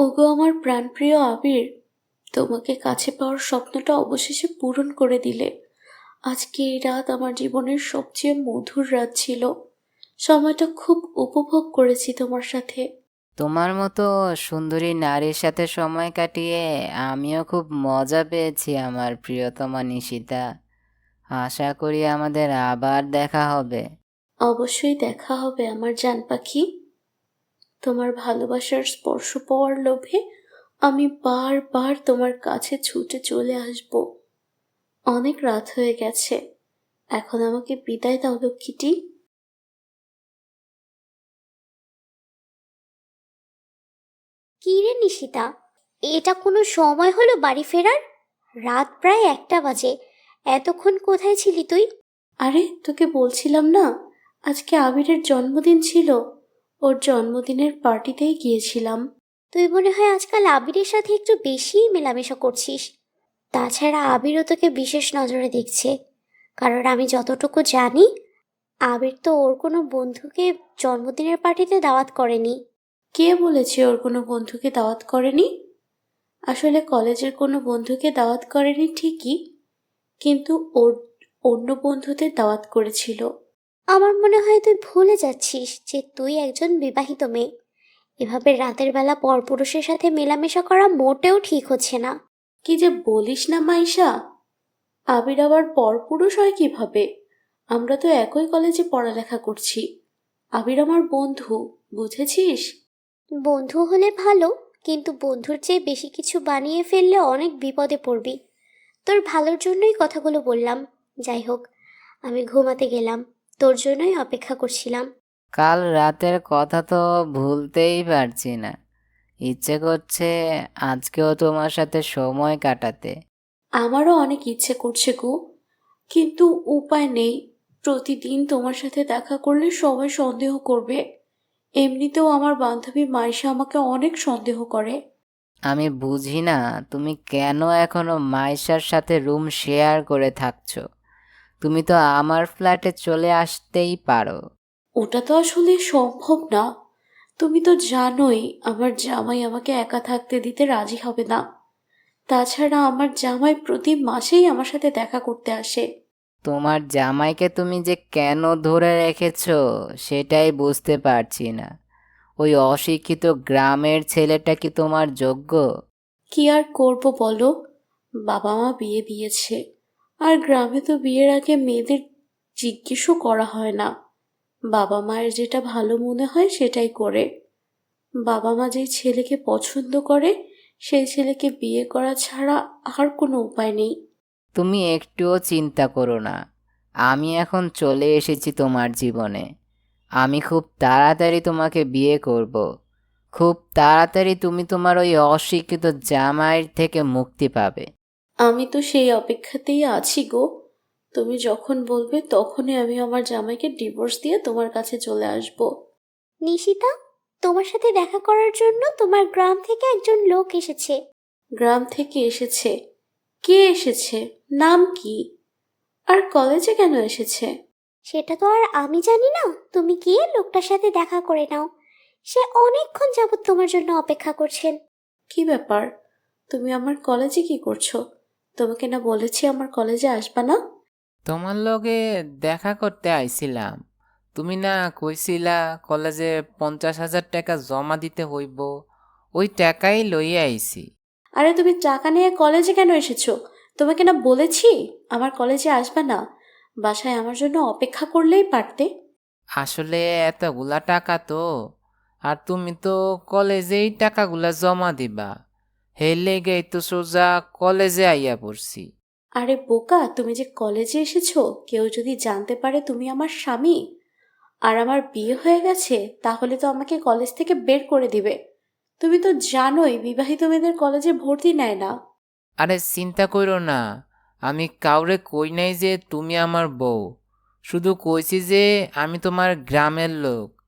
ওগো আমার প্রাণপ্রিয় আবির তোমাকে কাছে পাওয়ার স্বপ্নটা অবশেষে পূরণ করে দিলে। আজকে এই রাত আমার জীবনের সবচেয়ে মধুর রাত ছিল। সময়টা খুব উপভোগ করেছি তোমার সাথে। তোমার মতো সুন্দরী নারীর সাথে সময় কাটিয়ে আমিও খুব মজা পেয়েছি আমার প্রিয়তমা নিশিতা। আশা করি আমাদের আবার দেখা হবে। অবশ্যই দেখা হবে আমার জান পাখি। তোমার ভালোবাসার স্পর্শ পাওয়ার লোভে আমি বারবার তোমার কাছে ছুটে চলে আসব। অনেক রাত হয়ে গেছে। এখন আমাকে বিদায় দাও লক্ষ্মীটি। কি রে নিশিতা? এটা কোনো সময় হলো বাড়ি ফেরার? রাত প্রায় একটা বাজে। এতক্ষণ কোথায় ছিলি তুই? আরে তোকে বলছিলাম না আজকে আবিরের জন্মদিন ছিল। ওর জন্মদিনের পার্টিতেই গিয়েছিলাম। তুই মনে হয় আজকাল আবিরের সাথে একটু বেশিই মেলামেশা করছিস। তাছাড়া আবিরও তোকে বিশেষ নজরে দেখছে। কারণ আমি যতটুকু জানি, আবির তো ওর কোনো বন্ধুকে জন্মদিনের পার্টিতে দাওয়াত করেনি। কে বলেছে ওর কোনো বন্ধুকে দাওয়াত করেনি? আসলে কলেজের কোনো বন্ধুকে দাওয়াত করেনি ঠিকই, কিন্তু ওর অন্য বন্ধুদের দাওয়াত করেছিল। আমার মনে হয় তুই ভুলে যাচ্ছিস যে তুই একজন বিবাহিত মেয়ে। এভাবে রাতের বেলা পরপুরুষের সাথে মেলামেশা করা মোটেও ঠিক হচ্ছে না। কি যে বলিস না মাইশা। আবির আবার পরপুরুষ হয় কীভাবে? আমরা তো একই কলেজে পড়ালেখা করছি। আবির আমার বন্ধু বুঝেছিস? বন্ধু হলে ভালো কিন্তু বন্ধুর চেয়ে বেশি কিছু বানিয়ে ফেললে অনেক বিপদে পড়বি। তোর ভালোর জন্যই কথাগুলো বললাম। যাই হোক আমি ঘুমাতে গেলাম। তোর জন্যই অপেক্ষা করছিলাম। কাল রাতের কথা তো ভুলতেই পারছি না। ইচ্ছে করছে আজকেও তোমার সাথে সময় কাটাতে। আমারও অনেক ইচ্ছে করছে গো। কিন্তু উপায় নেই। প্রতিদিন তোমার সাথে দেখা করলে সবাই সন্দেহ করবে। এমনিতেও আমার বান্ধবী মাইশা আমাকে অনেক সন্দেহ করে। আমি বুঝি না তুমি কেন এখনও মাইশার সাথে রুম শেয়ার করে থাকছো? তুমি তো আমার ফ্ল্যাটে চলে আসতেই পারো। ওটা তো আসলে সম্ভব না। তুমি তো জানোই আমার জামাই আমাকে একা থাকতে দিতে রাজি হবে না। তাছাড়া আমার জামাই প্রতি মাসেই আমার সাথে দেখা করতে আসে। তোমার জামাইকে তুমি যে কেন ধরে রেখেছো সেটাই বুঝতে পারছি না। ওই অশিক্ষিত গ্রামের ছেলেটা কি তোমার যোগ্য? কি আর করব বলো? বাবা মা বিয়ে দিয়েছে। আর গ্রামে তো বিয়ের আগে মেয়েদের জিজ্ঞেসও করা হয় না। বাবা মায়ের যেটা ভালো মনে হয় সেটাই করে। বাবা মা যেই ছেলেকে পছন্দ করে, সেই ছেলেকে বিয়ে করা ছাড়া আর কোনো উপায় নেই। তুমি একটুও চিন্তা করো না। আমি এখন চলে এসেছি তোমার জীবনে। আমি খুব তাড়াতাড়ি তোমাকে বিয়ে করব। খুব তাড়াতাড়ি তুমি তোমার ওই অশিক্ষিত জামাইয়ের থেকে মুক্তি পাবে। আমি তো সেই অপেক্ষাতেই আছি গো। তুমি যখন বলবে তখনই আমি আমার জামাইকে ডিভোর্স দিয়ে তোমার কাছে চলে আসব। নিশিতা তোমার সাথে দেখা করার জন্য তোমার গ্রাম থেকে একজন লোক এসেছে। গ্রাম থেকে এসেছে? কে এসেছে? নাম কি? আর কলেজে কেন এসেছে? সেটা তো আর আমি জানি না। তুমি গিয়ে লোকটার সাথে দেখা করে নাও। সে অনেকক্ষণ যাবত তোমার জন্য অপেক্ষা করছেন। কি ব্যাপার? তুমি আমার কলেজে কি করছ? তোমাকে না বলেছি আমার কলেজে আসবা না? তোমার লগে দেখা করতে আইছিলাম। তুমি না কইছিলা কলেজে পঞ্চাশ হাজার টাকা জমা দিতে হইব। ওই টাকাই লইয়া আইছি। আরে তুমি টাকা নিয়ে কলেজে কেন এসেছ? তোমাকে না বলেছি আমার কলেজে আসবা না? বাসায় আমার জন্য অপেক্ষা করলেই পারতে। আসলে এতগুলা টাকা তো আর তুমি তো কলেজেই টাকাগুলা জমা দিবা। হে লেগেই তো সোজা কলেজে আইয়া পড়ছি। আরে বোকা তুমি যে কলেজে এসেছ কেউ যদি জানতে পারে তুমি আমার স্বামী? আর আমার বিয়ে হয়ে গেছে তাহলে তো আমাকে কলেজ থেকে বের করে দিবে। তুমি তো জানোই বিবাহিত মেয়েদের কলেজে ভর্তি নেয় না। আরে চিন্তা কইরো না আমি কাউরে কই নাই যে তুমি আমার বউ। শুধু কইছি যে আমি তোমার গ্রামের লোক।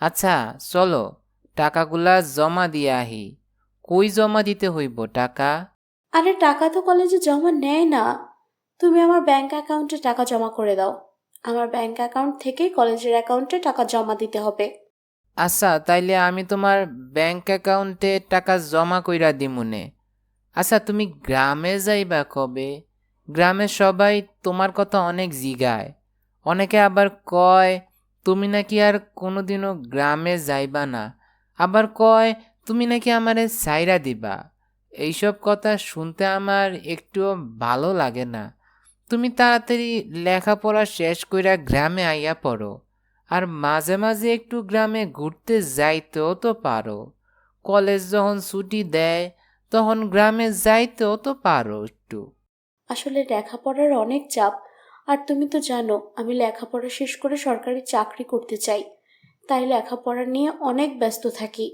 আচ্ছা চলো টাকাগুলা জমা দিয়ে আহি। কই জমা দিতে হইব টাকা? আরে টাকা তো কলেজে জমা নেয় না। তুমি আমার ব্যাংক অ্যাকাউন্টে টাকা জমা করে দাও। আমার ব্যাংক অ্যাকাউন্ট থেকেই কলেজের অ্যাকাউন্টে টাকা জমা দিতে হবে। আচ্ছা তাইলে আমি তোমার ব্যাংক অ্যাকাউন্টে টাকা জমা কইরা দিমুনে। আচ্ছা তুমি গ্রামে যাইবা কবে? গ্রামে সবাই তোমার কথা অনেক জিগায়। অনেকে আবার কয় তুমি নাকি আর কোনোদিনও গ্রামে যাইবা না। আবার কয় তুমি নাকি আমারে সাইরা দিবা? এইসব কথা শুনতে আমার একটুও ভালো লাগে না। তুমি তাড়াতাড়ি লেখাপড়া শেষ কইরা গ্রামে আইয়া পড়ো, আর মাঝে মাঝে একটু গ্রামে ঘুরতে যাইতেও তো পারো। কলেজ যখন ছুটি দেয়, তখন গ্রামে যাইতেও তো পারো একটু। আসলে লেখাপড়ার অনেক চাপ, আর তুমি তো জানো, আমি লেখাপড়া শেষ করে সরকারি চাকরি করতে চাই। তাই লেখাপড়া নিয়ে অনেক ব্যস্ত থাকি।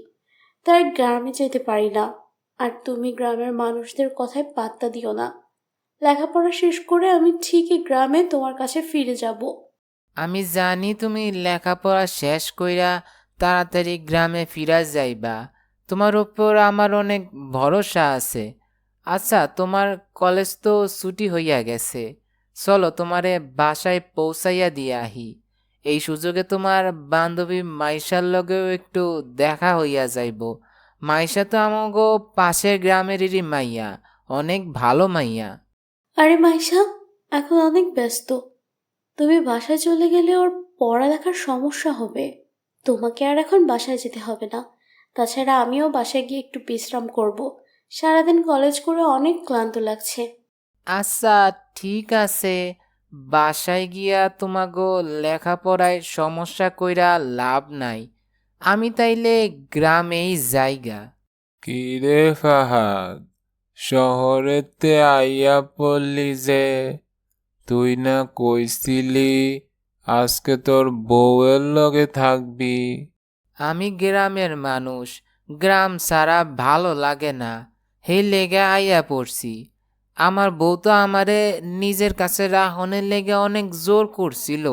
তাই গ্রামে যেতে পারি না। আর তুমি গ্রামের মানুষদের কথায় পাত্তা দিও না। লেখাপড়া শেষ করে আমি ঠিকই গ্রামে তোমার কাছে ফিরে যাব। আমি জানি তুমি লেখাপড়া শেষ কইরা তাড়াতাড়ি গ্রামে ফিরা যাইবা। তোমার উপর আমার অনেক ভরসা আছে। আচ্ছা তোমার কলেজ তো ছুটি হইয়া গেছে। চলো তোমারে বাসায় পৌঁছাইয়া দিয়ে আহি। এই সুযোগে তোমার বান্ধবী মাইশার লগেও একটু দেখা হইয়া যাইব। মাইশা তো আমাগো পাশের গ্রামেরই মাইয়া অনেক ভালো মাইয়া। আরে মাইশা এখন অনেক ব্যস্ত। তুমি বাসায় চলে গেলে ওর পড়ালেখার সমস্যা হবে। তোমাকে আর এখন বাসায় যেতে হবে না। তাছাড়া আমিও বাসায় গিয়ে একটু বিশ্রাম করব। সারাদিন কলেজ করে অনেক ক্লান্ত লাগছে। আচ্ছা ঠিক আছে। বাসায় গিয়া তোমাগো লেখাপড়ায় সমস্যা কইরা লাভ নাই। আমি তাইলে গ্রামেই জায়গা কি রে ফাহাদ শহরেতে আইয়া পড়লি যে তুই না কইছিলি আজকে তোর বউয়ের লগে থাকবি? আমি গ্রামের মানুষ গ্রাম ছাড়া ভালো লাগে না হে লেগে আইয়া পড়ছি। আমার বউ তো আমারে নিজের কাছে রাহনের লেগে অনেক জোর করছিল।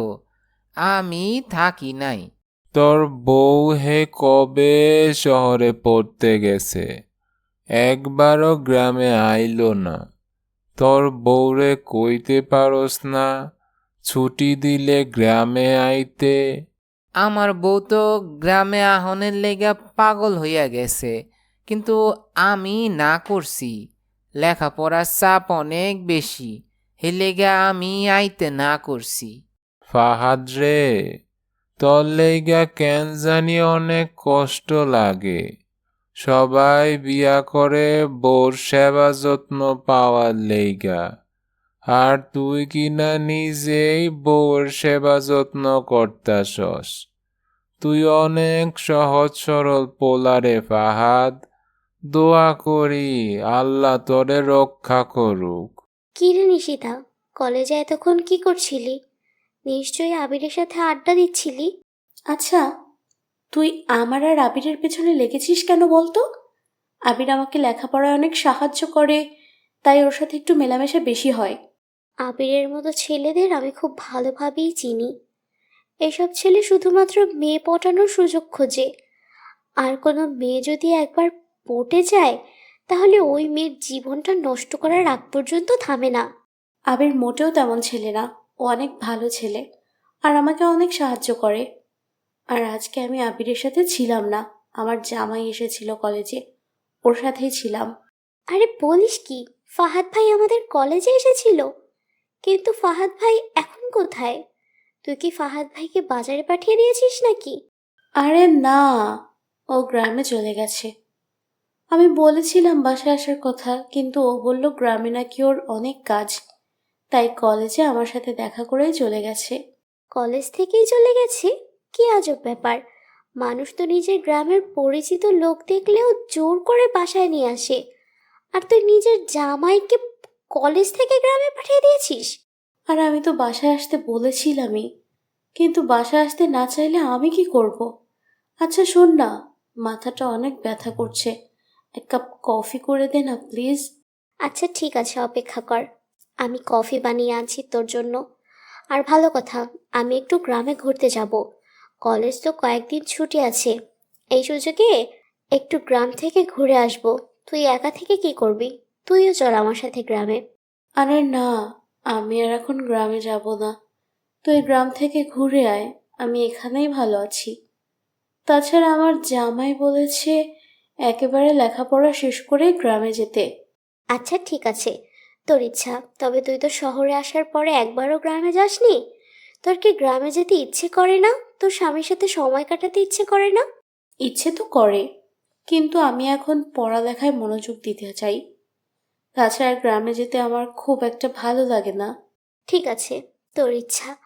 আমি থাকি নাই। তোর বউ হে কবে শহরে পড়তে গেছে? একবারও গ্রামে আইলো না। তোর বউরে কইতে পারস না ছুটি দিলে গ্রামে আইতে। আমার বউ তো গ্রামে আহনের লেগা পাগল হইয়া গেছে কিন্তু আমি না করছি। লেখাপড়ার চাপ অনেক বেশি হে লেগা আমি আইতে না করছি। ফাহাদ রে, তোর লেগা কেন জানি অনেক কষ্ট লাগে। সবাই বিয়া করে বউর সেবা যত্ন পাওয়ার লেগা। আর তুই কিনা নিজেই বউর সেবা যত্ন করতাসস। তুই অনেক সহজ সরল পোলারে ফাহাদ। দোয়া করি আল্লাহ তোরে রক্ষা করুক। কি রে নিশিতা কলেজে এতক্ষণ কি করছিলি? নিশ্চয়ই আবিরের সাথে আড্ডা দিচ্ছিলি? আচ্ছা তুই আমার আর আবিরের পেছনে লেগেছিস কেন বলতো? আবির আমাকে লেখাপড়ায় অনেক সাহায্য করে তাই ওর সাথে একটু মেলামেশা বেশি হয়। আবিরের মতো ছেলেদের আমি খুব ভালোভাবেই চিনি। এসব ছেলে শুধুমাত্র মেয়ে পটানোর সুযোগ খোঁজে। আর কোনো মেয়ে যদি একবার পটে যায় তাহলে ওই মেয়ের জীবনটা নষ্ট করার আগ পর্যন্ত থামে না। আবির মোটেও তেমন ছেলে না ও অনেক ভালো ছেলে আর আমাকে অনেক সাহায্য করে। আর আজকে আমি আবিরের সাথে ছিলাম না আমার জামাই এসেছিল কলেজে ওর সাথেই ছিলাম। আরে বলিস কি ফাহাদ ভাই আমাদের কলেজে এসেছিল? কিন্তু ফাহাদ ভাই এখন কোথায়? তুই কি ফাহাদ ভাইকে বাজারে পাঠিয়ে দিয়েছিস নাকি? আরে না ও গ্রামে চলে গেছে। আমি বলেছিলাম বাসায় আসার কথা কিন্তু ও বলল গ্রামে নাকি ওর অনেক কাজ। তাই কলেজে আমার সাথে দেখা করেই চলে গেছে। কলেজ থেকেই চলে গেছে? কি আজব ব্যাপার। মানুষ তো নিজের গ্রামের পরিচিত লোক দেখলেও জোর করে বাসায় নিয়ে আসে। আর তুই নিজের জামাইকে কলেজ থেকে গ্রামে পাঠিয়ে দিয়েছিস? আর আমি তো বাসায় আসতে বলেছিলামই। কিন্তু বাসায় আসতে না চাইলে আমি কি করব? আচ্ছা শোন না মাথাটা অনেক ব্যথা করছে। এক কাপ কফি করে দে না প্লিজ। আচ্ছা ঠিক আছে অপেক্ষা কর। আমি কফি বানিয়ে আনছি তোর জন্য। আর ভালো কথা আমি একটু গ্রামে ঘুরতে যাব। কলেজ তো কয়েকদিন ছুটি আছে। এই সুযোগে একটু গ্রাম থেকে ঘুরে আসব। তুই একা থেকে কি করবি? তুইও চল আমার সাথে গ্রামে। আরে না আমি আর এখন গ্রামে যাব না। তুই গ্রাম থেকে ঘুরে আয় আমি এখানেই ভালো আছি। তাছাড়া আমার জামাই বলেছে একেবারে লেখাপড়া শেষ করে গ্রামে যেতে। আচ্ছা ঠিক আছে। তোর ইচ্ছা তবে তুই তো শহরে আসার পরে একবারও গ্রামে যাসনি? তোর কি গ্রামে যেতে ইচ্ছে করে না? তোর স্বামীর সাথে সময় কাটাতে ইচ্ছে করে না? ইচ্ছে তো করে কিন্তু আমি এখন পড়ালেখায় মনোযোগ দিতে চাই। তাছাড়া গ্রামে যেতে আমার খুব একটা ভালো লাগে না। ঠিক আছে তোর ইচ্ছা।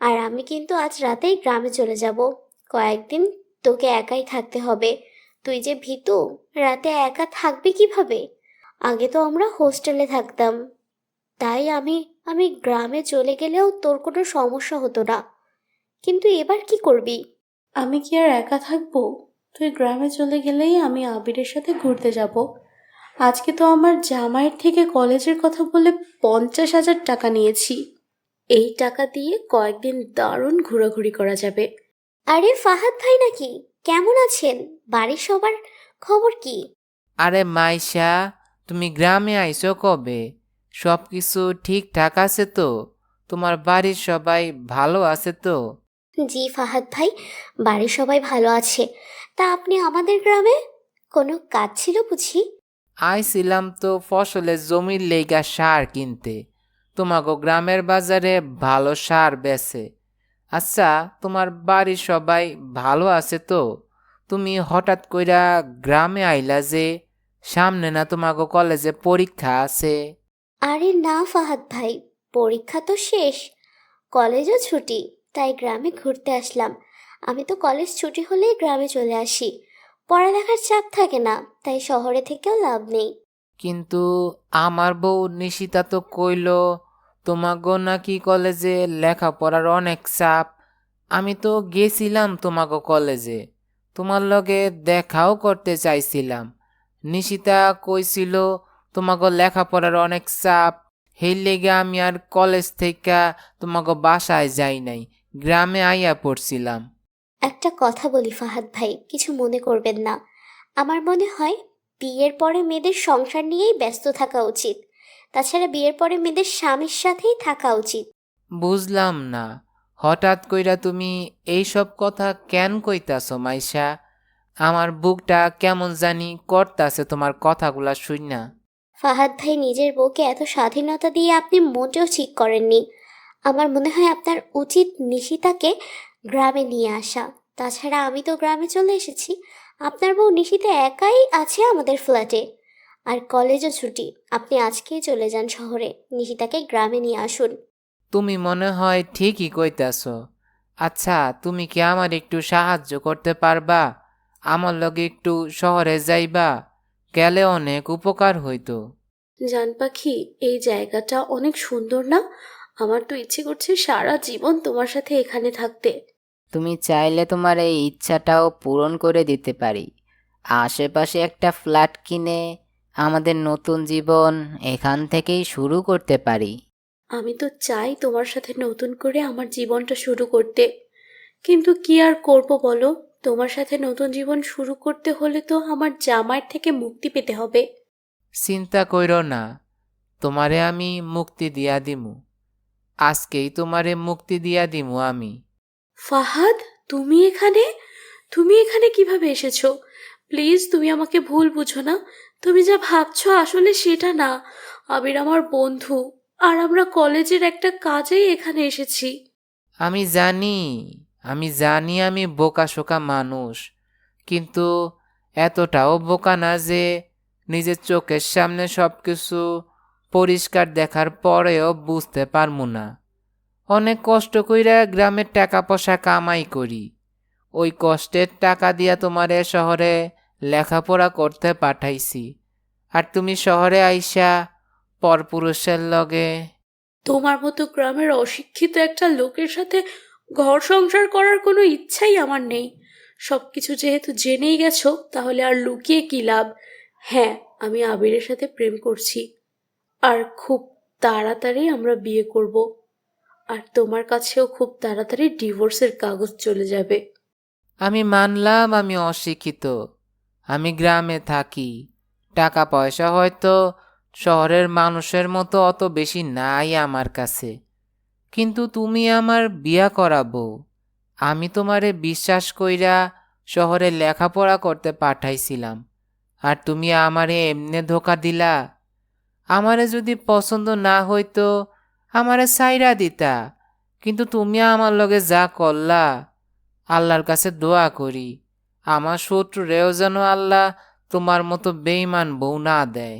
আর আমি কিন্তু আজ রাতেই গ্রামে চলে যাব। কয়েকদিন তোকে একাই থাকতে হবে। তুই যে ভীতু রাতে একা থাকবি কীভাবে? আগে তো আমরা হোস্টেলে থাকতাম। তাই আমি আমি গ্রামে চলে গেলেও তোর কোনো সমস্যা হতো না। কিন্তু এবার কি করবি? আমি কি আর একা থাকব? তুই গ্রামে চলে গেলেই আমি আবিরের সাথে ঘুরতে যাব। আজকে তো আমার জামাইয়ের থেকে কলেজের কথা বলে পঞ্চাশ হাজার টাকা নিয়েছি। এই টাকা দিয়ে কয়েকদিন দারুণ ঘোরাঘুরি করা যাবে। আরে ফাহাদ ভাই নাকি? কেমন আছেন? বাড়ির সবার খবর কি? আরে মাইশা তুমি গ্রামে আইছো কবে? সব কিছু ঠিকঠাক আছে তো? তোমার বাড়ির সবাই ভালো আছে তো? জি ফাহাদ ভাই বাড়ির সবাই ভালো আছে। তা আপনি আমাদের গ্রামে কোনো কাজ ছিল বুঝি? আইছিলাম তো ফসলের জমির লেগা সার কিনতে। তোমাগো গ্রামের বাজারে ভালো সার বেচে। আচ্ছা তোমার বাড়ির সবাই ভালো আছে তো? তুমি হঠাৎ কইরা গ্রামে আইলা যে সামনে না তোমাগো কলেজে পরীক্ষা আছে। আরে না ফাহাদ ভাই পরীক্ষা তো শেষ। কলেজও ছুটি তাই গ্রামে ঘুরতে আসলাম। আমি তো কলেজ ছুটি হলেই গ্রামে চলে আসি। পড়ালেখার চাপ থাকে না তাই শহরে থেকেও লাভ নেই। কিন্তু আমার বউ নিশিতা তো কইল তোমাগো নাকি কলেজে লেখাপড়ার অনেক চাপ। আমি তো গেছিলাম তোমাগো কলেজে। তোমার লগে দেখাও করতে চাইছিলাম। নিশিতা কইছিল, তোমাগো লেখাপড়ার অনেক চাপ। সেই লেগে আমি আর কলেজ থেকে তোমাগো বাসায় যাই নাই। গ্রামে আইয়া পড়ছিলাম। একটা কথা বলি ফাহাদ ভাই, কিছু মনে করবেন না। আমার মনে হয় বিয়ের পরে মেয়েদের সংসার নিয়েই ব্যস্ত থাকা উচিত। তাছাড়া বিয়ের পরে মেয়েদের স্বামীর সাথেই থাকা উচিত। বুঝলাম না। হঠাৎ কইরা তুমি এইসব কথা কেন কইতাছো মাইশা? আমার বুকটা কেমন জানি করতাছে তোমার কথাগুলা শুইনা। ফাহাদ ভাই নিজের বউকে এত স্বাধীনতা দিয়ে আপনি মোটেও ঠিক করেননি। আমার মনে হয় আপনার উচিত নিশিতাকে গ্রামে নিয়ে আসা। তাছাড়া আমি তো গ্রামে চলে এসেছি। আপনার বউ নিশিতা একাই আছে আমাদের ফ্ল্যাটে আর কলেজও ছুটি। আপনি আজকেই চলে যান শহরে। নিশিতাকে গ্রামে নিয়ে আসুন। তুমি মনে হয় ঠিকই কইতাছ। আচ্ছা তুমি কি আমার একটু সাহায্য করতে পারবা? আমার লগে একটু শহরে যাইবা গেলে অনেক উপকার হইতো। জান পাখি এই জায়গাটা অনেক সুন্দর না? আমার তো ইচ্ছে করছে সারা জীবন তোমার সাথে এখানে থাকতে। তুমি চাইলে তোমার এই ইচ্ছাটাও পূরণ করে দিতে পারি। আশেপাশে একটা ফ্ল্যাট কিনে আমাদের নতুন জীবন এখান থেকেই শুরু করতে পারি। আমি তো চাই তোমার সাথে নতুন করে আমার জীবনটা শুরু করতে। কিন্তু কি আর করব বলো? তোমার সাথে নতুন জীবন শুরু করতে হলে তো আমার জামাইয়ের থেকে মুক্তি পেতে হবে। চিন্তা কইর না তোমারে আমি মুক্তি দিয়া দিমু। আজকেই তোমারে মুক্তি দিয়া দিমু আমি। ফাহাদ তুমি এখানে? তুমি এখানে কীভাবে এসেছ? প্লিজ তুমি আমাকে ভুল বুঝো না। তুমি যা ভাবছ আসলে সেটা না। আবির আমার বন্ধু। আর আমরা কলেজের একটা কাজেই এখানে এসেছি। আমি জানি আমি জানি আমি বোকা শোকা মানুষ। কিন্তু এতটাও বোকা না যে নিজের চোখের সামনে সব কিছু পরিষ্কার দেখার পরেও বুঝতে পারমু না। অনেক কষ্ট কইরা গ্রামের টাকা পয়সা কামাই করি। ওই কষ্টের টাকা দিয়া তোমারে শহরে লেখাপড়া করতে পাঠাইছি। আর তুমি শহরে আইসা পরপুরুষের লগে তোমার মতো গ্রামের অশিক্ষিত একটা লোকের সাথে ঘর সংসার করার কোনো ইচ্ছাই আমার নেই। সব কিছু যেহেতু জেনেই গেছো তাহলে আর লুকিয়ে কি লাভ? হ্যাঁ আমি আবিরের সাথে প্রেম করছি। আর খুব তাড়াতাড়ি আমরা বিয়ে করব। আর তোমার কাছেও খুব তাড়াতাড়ি ডিভোর্সের কাগজ চলে যাবে। আমি মানলাম আমি অশিক্ষিত। আমি গ্রামে থাকি। টাকা পয়সা হয়তো শহরের মানুষের মতো অত বেশি নাই আমার কাছে। কিন্তু তুমি আমার বিয়া করাবো। আমি তোমারে বিশ্বাস কইরা শহরে লেখাপড়া করতে পাঠাইছিলাম। আর তুমি আমারে এমনে ধোকা দিলা। আমারে যদি পছন্দ না হইতো আমারে সাইরা দিতা। কিন্তু তুমি আমার লগে যা করলা, আল্লাহর কাছে দোয়া করি। আমার শত্রুরেও যেন আল্লাহ তোমার মতো বেইমান বউ না দেয়।